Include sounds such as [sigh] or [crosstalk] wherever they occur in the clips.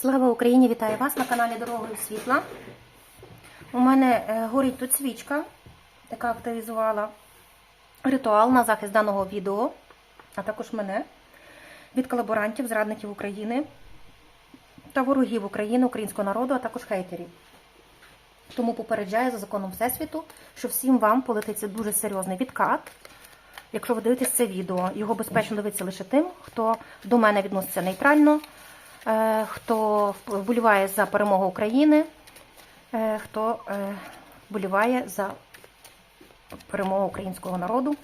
Слава Україні! Вітаю вас на каналі Дорогою Світла. У мене е, горить тут свічка, яка активізувала ритуал на захист даного відео, а також мене від колаборантів, зрадників України та ворогів України, українського народу, а також хейтерів. Тому попереджаю за законом Всесвіту, що всім вам полетиться дуже серйозний відкат. Якщо ви дивитесь це відео, його безпечно дивитися лише тим, хто до мене відноситься нейтрально, хто вболіває за перемогу України, е, хто е, вболіває за перемогу українського народу.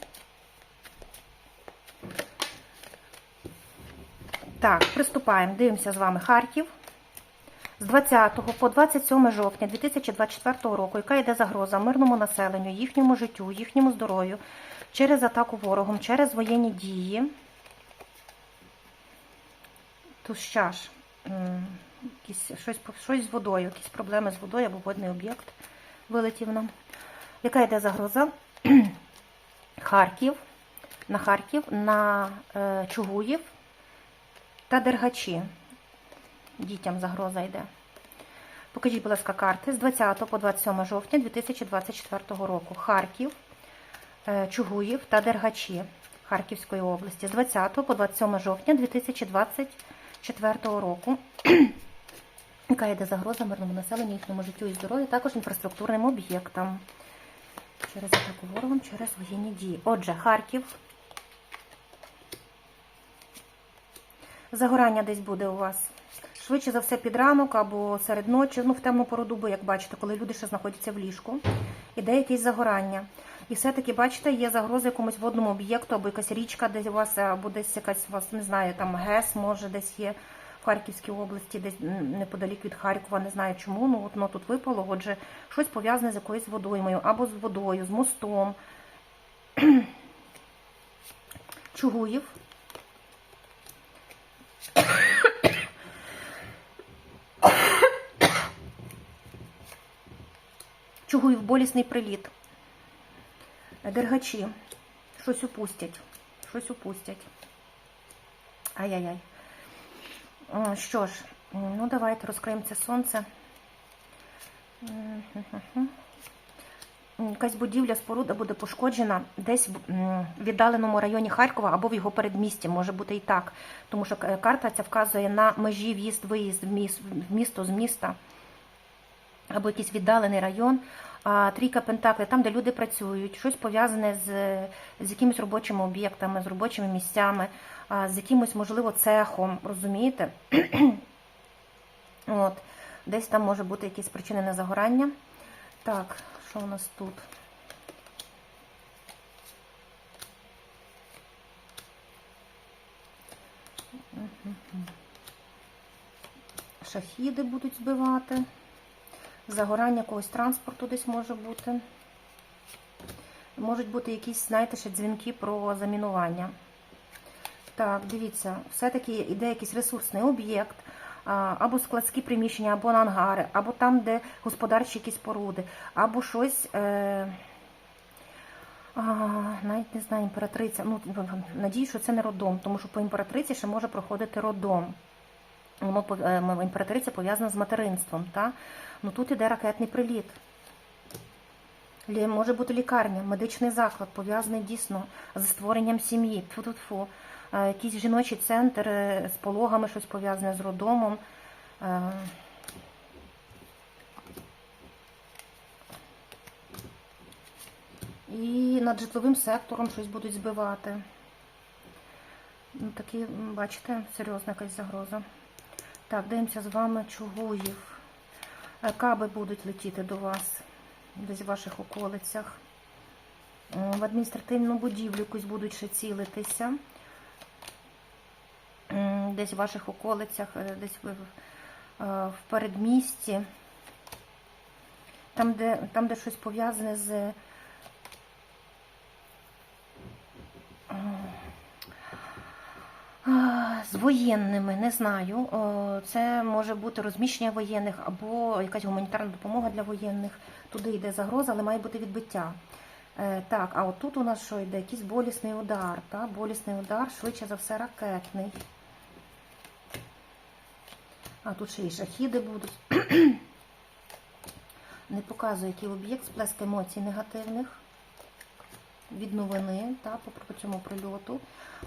Так, приступаємо. Дивимося з вами Харків. З 20 по 27 жовтня 2024 року, яка йде загроза мирному населенню, їхньому життю, їхньому здоров'ю через атаку ворогом, через воєнні дії. Тут ще ж якісь, щось, щось з водою, якісь проблеми з водою або водний об'єкт вилетів нам. Яка йде загроза? [clears throat] Харків, на Харків, на е, Чугуїв та Дергачі. Дітям загроза йде. Покажіть, будь ласка, карти з 20 по 27 жовтня 2024 року. Харків, е, Чугуїв та Дергачі Харківської області з 20 по 27 жовтня 2024 року. Яка йде загроза мирному населенню, їхньому життю і здоров'ю, також інфраструктурним об'єктам через атаку ворогом, через воєнні дії. Отже, Харків. Загорання десь буде у вас. Швидше за все під ранок або серед ночі, ну в темну пору добу, як бачите, коли люди ще знаходяться в ліжку. Іде якесь загорання. І все-таки, бачите, є загроза якомусь водному об'єкту, або якась річка, десь у вас, або десь якась вас, не знаю, там ГЕС, може, десь є в Харківській області, десь неподалік від Харкова, не знаю чому. Ну от воно тут випало. Отже, щось пов'язане з якоюсь водоймою, або з водою, з мостом. [clears throat] Чугуїв. Чугуїв болісний приліт. Дергачі. Щось упустять. Щось упустять. Ай-яй-яй. Що ж, ну давайте розкриємо це сонце. Якась будівля, споруда буде пошкоджена десь в віддаленому районі Харкова або в його передмісті, може бути і так. Тому що е, карта ця вказує на межі в'їзд-виїзд в місто з міста або якийсь віддалений район. Трійка Пентаклів, там, де люди працюють, щось пов'язане з, з якимись робочими об'єктами, з робочими місцями, з якимось, можливо, цехом, розумієте? [clears throat] От, десь там може бути якісь причини на загорання. Так, що у нас тут? Шахіди будуть збивати. Загорання якогось транспорту десь може бути. Можуть бути якісь, знаєте, ще дзвінки про замінування. Так, дивіться, все-таки йде якийсь ресурсний об'єкт, або складські приміщення, або на ангари, або там, де господарчі якісь породи, або щось. Е... А, навіть не знаю, імператриця. Ну, надію, що це не роддом, тому що по імператриці ще може проходити роддом. Е, імператриця пов'язана з материнством. Та? Ну тут іде ракетний приліт. Може бути лікарня, медичний заклад, пов'язаний дійсно з створенням сім'ї. Тфу-тфу-тфу. Е, Якийсь жіночий центр е, з пологами, щось пов'язане з роддомом. Е, І над житловим сектором щось будуть збивати. Ну, такі, бачите, серйозна якась загроза. Так, дивимося з вами Чугуїв. Каби будуть летіти до вас, десь в ваших околицях. В адміністративну будівлю якусь будуть ще цілитися. Десь в ваших околицях, е, десь е, в передмісті. Там, де, там, де щось пов'язане з. А, З воєнними, не знаю. Це може бути розміщення воєнних або якась гуманітарна допомога для воєнних. Туди йде загроза, але має бути відбиття. Е, Так, а от тут у нас що йде? Якийсь болісний удар. Та? Болісний удар, швидше за все, ракетний. А, тут ще і шахіди будуть. [clears throat] Не показує, який об'єкт, сплеск емоцій негативних від новини та, по, цьому прильоту.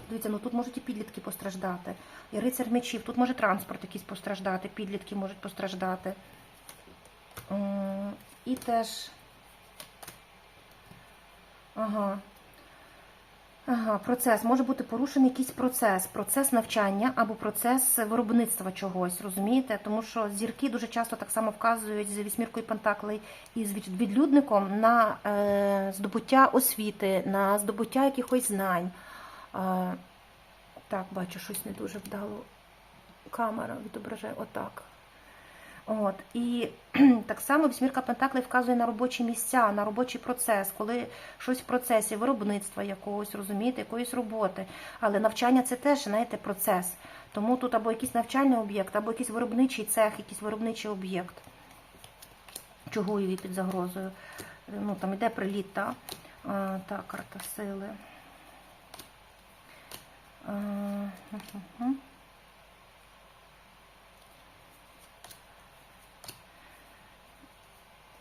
Дивіться, ну тут можуть і підлітки постраждати. І рицар мечів, тут може транспорт якийсь постраждати, підлітки можуть постраждати. І теж. Ага. Ага, процес. Може бути порушений якийсь процес, процес навчання або процес виробництва чогось, розумієте? Тому що зірки дуже часто так само вказують з вісьміркою Пентаклей і з відлюдником на е, здобуття освіти, на здобуття якихось знань. Е, так, бачу, щось не дуже вдало. Камера відображає отак. От. І [clears throat] так само вісьмірка Пентаклей вказує на робочі місця, на робочий процес, коли щось в процесі виробництва якогось, розумієте, якоїсь роботи. Але навчання це теж, знаєте, процес. Тому тут або якийсь навчальний об'єкт, або якийсь виробничий цех, якийсь виробничий об'єкт. Чого її під загрозою? Ну, там іде приліт, та? А, так, карта сили. А,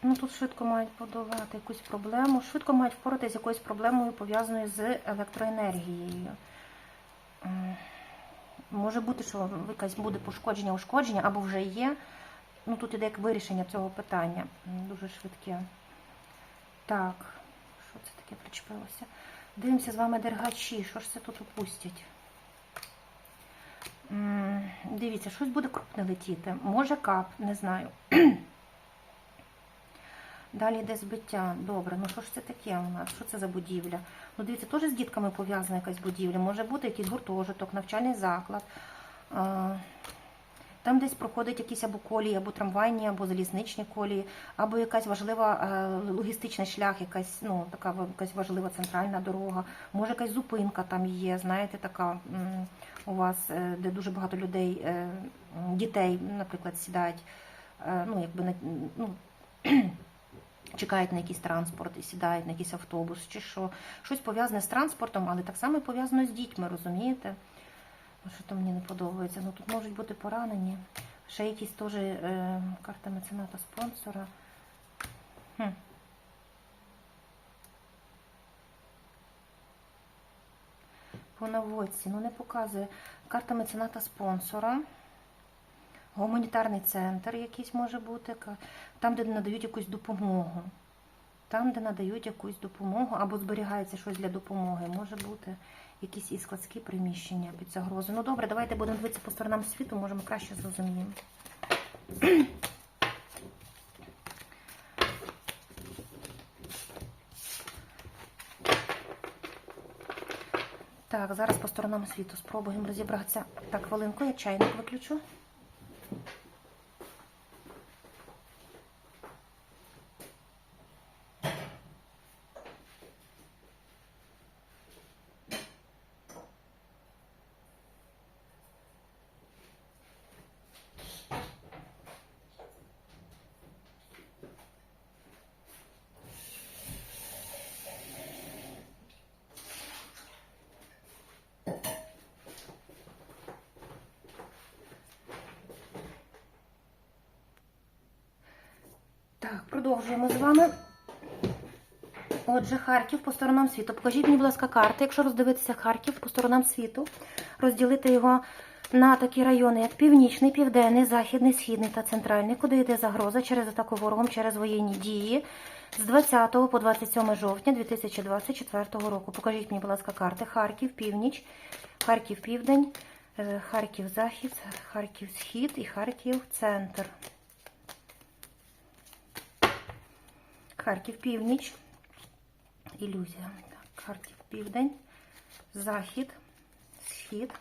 Ну, тут швидко мають подолати якусь проблему, швидко мають впоратися з якоюсь проблемою, пов'язаною з електроенергією. Може бути, що якась буде пошкодження, ушкодження, або вже є. Ну, тут іде як вирішення цього питання. Дуже швидке. Так, що це таке причепилося? Дивимося з вами дергачі. Що ж це тут опустять? Дивіться, щось буде крупне летіти. Може кап, не знаю. Далі йде збиття. Добре, ну що ж це таке у нас? Що це за будівля? Ну, дивіться, теж з дітками пов'язана якась будівля. Може бути якийсь гуртожиток, навчальний заклад. Там десь проходить якісь або колії, або трамвайні, або залізничні колії, або якась важлива е, логістичний шлях, якась, ну, така якась важлива центральна дорога. Може, якась зупинка там є, знаєте, така у вас, е, де дуже багато людей, е, дітей, наприклад, сідають. Ну, якби ну, чекають на якийсь транспорт і сідають на якийсь автобус, чи що. Щось пов'язане з транспортом, але так само пов'язано з дітьми, розумієте? Що то мені не подобається. Ну тут можуть бути поранені. Ще якісь теж е, карта мецената спонсора. Хм. По наводці, ну не показує. Карта мецената спонсора. Гуманітарний центр якийсь може бути, там, де надають якусь допомогу. Там, де надають якусь допомогу, або зберігається щось для допомоги. Може бути якісь і складські приміщення під загрозою. Ну добре, давайте будемо дивитися по сторонам світу, може ми краще зрозуміємо. Так, зараз по сторонам світу спробуємо розібратися. Так, хвилинку, я чайник виключу. Так, продовжуємо з вами. Отже, Харків по сторонам світу. Покажіть мені, будь ласка, карти. Якщо роздивитися Харків по сторонам світу, розділити його на такі райони, як Північний, Південний, Західний, Східний та Центральний, куди йде загроза через атаку ворогом, через воєнні дії з 20 по 27 жовтня 2024 року. Покажіть мені, будь ласка, карти. Харків, Північ, Харків, Південь, е, Харків, Захід, Харків, Схід і Харків, Центр. Харків північ. Ілюзія. Так, Харків південь, захід, схід,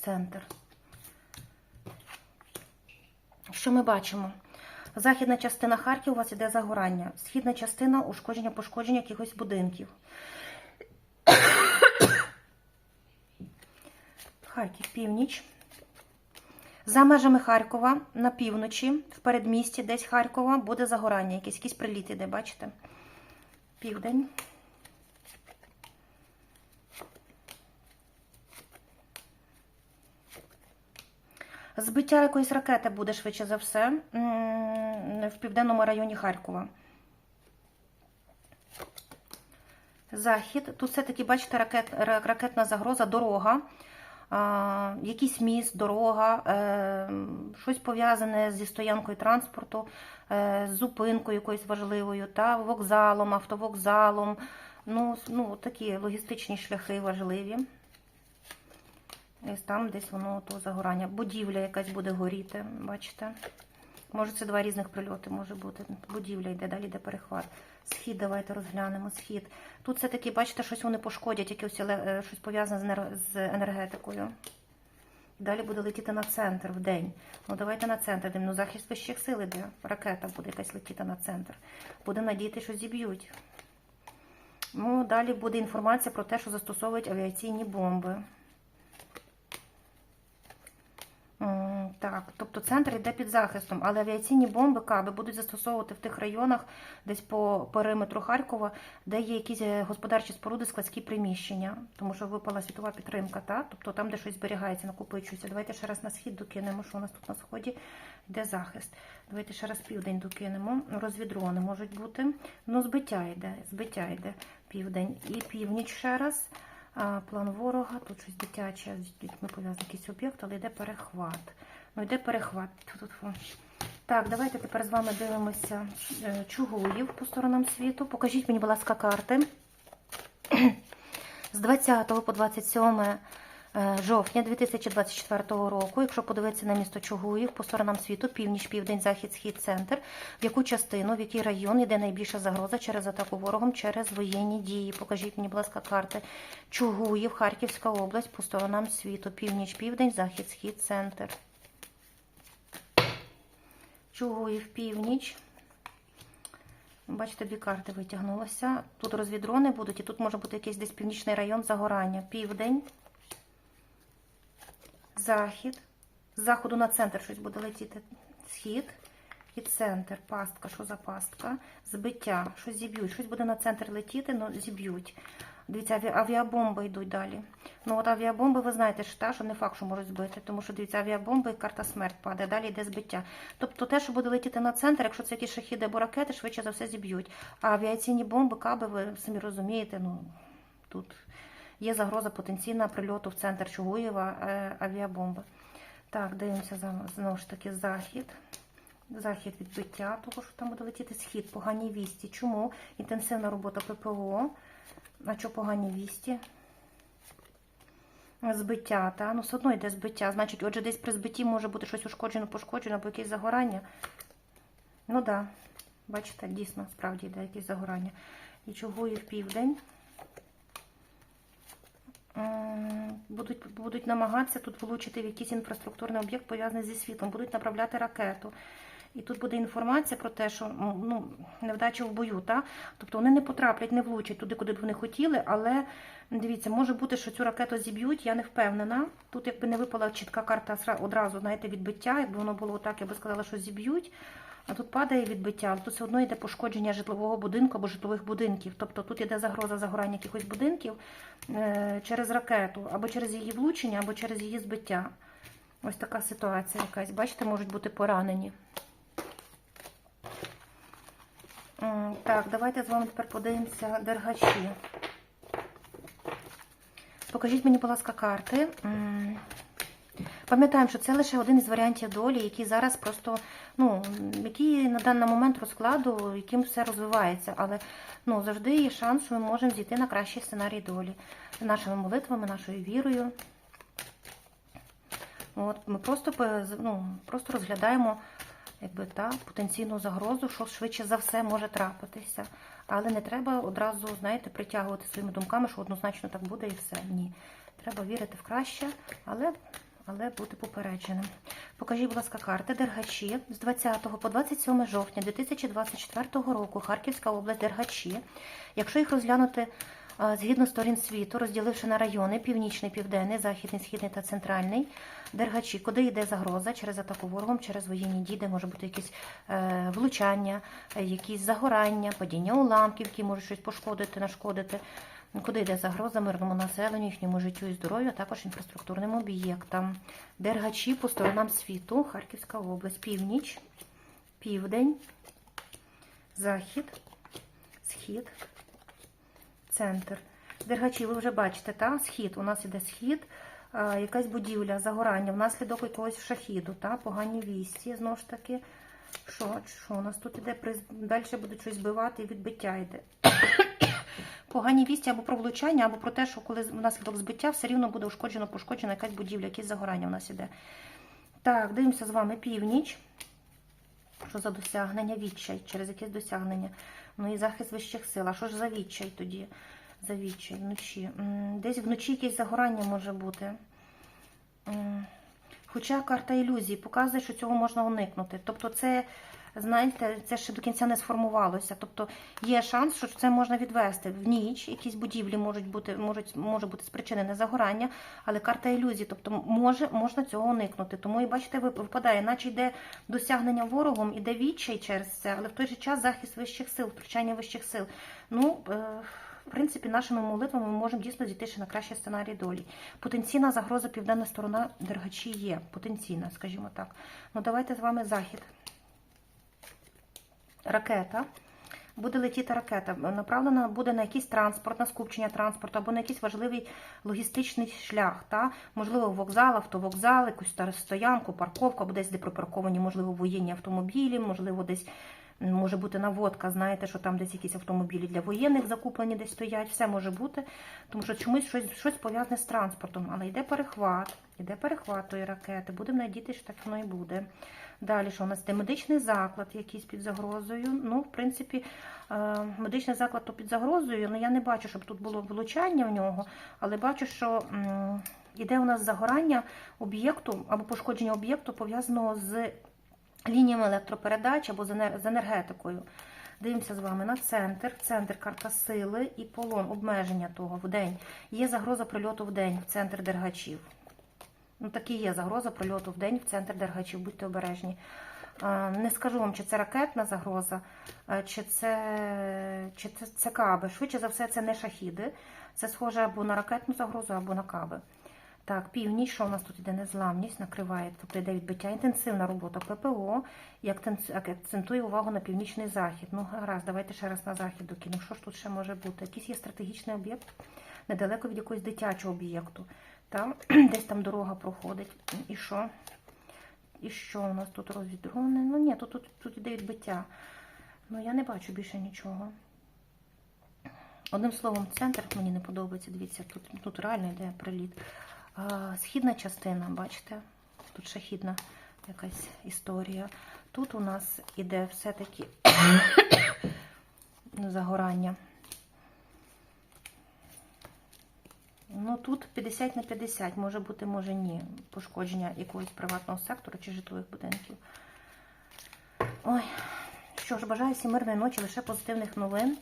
центр. Що ми бачимо? Західна частина Харків у вас іде загорання. Східна частина ушкодження, пошкодження якихось будинків. [coughs] Харків північ. За межами Харкова на півночі, в передмісті, десь Харкова, буде загорання, якісь, якісь приліт іде, бачите? Південь. Збиття якоїсь ракети буде швидше за все в південному районі Харкова. Захід. Тут все-таки, бачите, ракет, ракетна загроза, дорога, якийсь міст, дорога, е, щось пов'язане зі стоянкою транспорту, е, з зупинкою якоюсь важливою, та, вокзалом, автовокзалом. Ну, ну, такі логістичні шляхи важливі. Ось там десь воно то загорання. Будівля якась буде горіти, бачите? Може, це два різних прильоти може бути. Будівля йде, далі йде перехват. Схід, давайте розглянемо. Схід. Тут все-таки, бачите, щось вони пошкодять, якесь е, щось пов'язане з енергетикою. Далі буде летіти на центр в день. Ну давайте на центр. Ну, захист вищих сил іде. Ракета буде якась летіти на центр. Будемо надіяти, що зіб'ють. Ну, далі буде інформація про те, що застосовують авіаційні бомби. М, Так, тобто центр йде під захистом, але авіаційні бомби каби будуть застосовувати в тих районах, десь по периметру Харкова, де є якісь е, господарчі споруди, складські приміщення, тому що випала світова підтримка, та? тобто там, де щось зберігається, накопичується. Давайте ще раз на схід докинемо, що у нас тут на сході йде захист. Давайте ще раз південь докинемо. Розвідрони можуть бути. Ну, збиття йде, збиття йде південь і північ ще раз. План ворога, тут щось дитяче, з дітьми пов'язаний якийсь об'єкт, але йде перехват. Йде перехват. Так, давайте тепер з вами дивимося е, Чугуїв по сторонам світу. Покажіть мені, будь ласка, карти. З 20 по 27 е, жовтня 2024 року, якщо подивитися на місто Чугуїв по сторонам світу, північ, південь, захід, схід, центр, в яку частину, в який район йде найбільша загроза через атаку ворогом, через воєнні дії. Покажіть мені, будь ласка, карти. Чугуїв, Харківська область по сторонам світу, північ, південь, захід, схід, центр. Чугуїв, північ. Бачите, дві карти витягнулося. Тут розвідрони будуть, і тут може бути якийсь десь північний район загорання. Південь, захід. З заходу на центр щось буде летіти. Схід і центр. Пастка. Що за пастка? Збиття. Щось зіб'ють. Щось буде на центр летіти, але зіб'ють. Дивіться, аві- авіабомби йдуть далі. Ну от авіабомби, ви знаєте, ж, та, що не факт, що можуть збити, тому що дивіться, авіабомби і карта смерть падає, далі йде збиття. Тобто те, що буде летіти на центр, якщо це якісь шахіди або ракети, швидше за все зіб'ють. А авіаційні бомби, каби, ви самі розумієте, ну тут є загроза потенційна прильоту в центр Чугуєва е, авіабомби. Так, дивимося знову ж таки захід. Захід відбиття, того, що там буде летіти схід, погані вісті. Чому? Інтенсивна робота ППО. А що погані вісті? Збиття, та? Ну, все одно йде збиття. Значить, отже, десь при збитті може бути щось ушкоджено, пошкоджено або якесь загорання. Ну так, да. бачите, дійсно, справді йде якесь загорання. І Чугуїв південь. М, Будуть, будуть намагатися тут влучити в якийсь інфраструктурний об'єкт, пов'язаний зі світлом, будуть направляти ракету. І тут буде інформація про те, що ну, невдача в бою. Та? Тобто вони не потраплять, не влучать туди, куди б вони хотіли, але дивіться, може бути, що цю ракету зіб'ють, я не впевнена. Тут якби не випала чітка карта одразу, знаєте, відбиття, якби воно було так, я би сказала, що зіб'ють. А тут падає відбиття, але тут все одно йде пошкодження житлового будинку або житлових будинків. Тобто тут йде загроза загорання якихось будинків е, через ракету, або через її влучення, або через її збиття. Ось така ситуація якась. Бачите, можуть бути поранені. Так, давайте з вами тепер подивимося дергачі. Покажіть мені, будь ласка, карти. Пам'ятаємо, що це лише один із варіантів долі, який зараз просто, ну, який на даний момент розкладу, яким все розвивається. Але ну, завжди є шанс, що ми можемо зійти на кращий сценарій долі. Нашими молитвами, нашою вірою. От, ми просто, ну, просто розглядаємо якби, та, потенційну загрозу, що швидше за все може трапитися. Але не треба одразу, знаєте, притягувати своїми думками, що однозначно так буде і все. Ні. Треба вірити в краще, але, але бути попередженим. Покажіть, будь ласка, карти Дергачі з 20 по 27 жовтня 2024 року Харківська область Дергачі. Якщо їх розглянути згідно сторін світу, розділивши на райони північний, південний, західний, східний та центральний, Дергачі, куди йде загроза через атаку ворогом, через воєнні дії, де може бути якісь е, влучання, якісь загорання, падіння уламків, які можуть щось пошкодити, нашкодити. Куди йде загроза мирному населенню, їхньому життю і здоров'ю, а також інфраструктурним об'єктам. Дергачі по сторонам світу, Харківська область, північ, південь, захід, схід, центр. Дергачі, ви вже бачите, та? схід. У нас іде схід, якась будівля, загорання, внаслідок якогось шахіду, та? погані вісті, знову ж таки. Що, що у нас тут іде? Далі будуть щось збивати і відбиття йде. [coughs] Погані вісті або про влучання, або про те, що коли внаслідок збиття все рівно буде ушкоджено, пошкоджена якась будівля, якесь загорання у нас іде. Так, дивимося з вами північ. Що за досягнення? Відчай, через якесь досягнення. Ну і захист вищих сил. А що ж за відчай тоді? За відчай вночі. Десь вночі якесь загорання може бути. Хоча карта ілюзій показує, що цього можна уникнути. Тобто, це, знаєте, це ще до кінця не сформувалося. Тобто є шанс, що це можна відвести в ніч. Якісь будівлі можуть бути, можуть, може бути спричинене загорання, але карта ілюзій, тобто може, можна цього уникнути. Тому і бачите, ви- випадає, наче йде досягнення ворогом, іде відчай через це, але в той же час захист вищих сил, втручання вищих сил. Ну, е, в принципі, нашими молитвами ми можемо дійсно зійти ще на кращий сценарій долі. Потенційна загроза південна сторона Дергачі є. Потенційна, скажімо так. Ну давайте з вами захід. Ракета. Буде летіти ракета. Направлена буде на якийсь транспорт, на скупчення транспорту або на якийсь важливий логістичний шлях. Та? Можливо, вокзал, автовокзал, якусь стоянку, парковку, або десь де припарковані, можливо, воєнні автомобілі, можливо, десь може бути наводка, знаєте, що там десь якісь автомобілі для воєнних закуплені десь стоять, все може бути, тому що чомусь щось, щось пов'язане з транспортом, але йде перехват, йде перехват тої ракети, будемо надіятися, що так воно і буде. Далі, що у нас йде медичний заклад, якийсь під загрозою. Ну, в принципі, е, медичний заклад то під загрозою, але я не бачу, щоб тут було влучання в нього, але бачу, що іде у нас загорання об'єкту або пошкодження об'єкту пов'язаного з лініями електропередач або з енергетикою. Дивимося з вами на центр. Центр карта сили і полон, обмеження того в день. Є загроза прильоту в день в центр дергачів. Ну, такі є загроза прильоту в день в центр дергачів, будьте обережні. Е, Не скажу вам, чи це ракетна загроза, е, чи це, чи це, це каби. Швидше за все, це не шахіди. Це схоже або на ракетну загрозу, або на каби. Так, північ, що у нас тут іде незламність, накриває, тобто йде відбиття, інтенсивна робота ППО і акцент- акцентує увагу на північний захід. Ну, гаразд, давайте ще раз на захід докинемо. Що ж тут ще може бути? Якийсь є стратегічний об'єкт недалеко від якогось дитячого об'єкту. Там [clears throat] десь там дорога проходить. І що? І що у нас тут розвідрони? Ну ні, тут, тут, тут іде відбиття. Ну я не бачу більше нічого. Одним словом, центр мені не подобається. Дивіться, тут, тут реально йде приліт. А, східна частина, бачите? Тут шахідна якась історія. Тут у нас іде все-таки [coughs] загорання. Ну тут 50 на 50, може бути, може ні. Пошкодження якогось приватного сектору чи житлових будинків. Ой, що ж, бажаю всім мирної ночі, лише позитивних новин.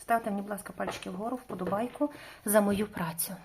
Ставте мені, будь ласка, пальчики вгору, вподобайку за мою працю.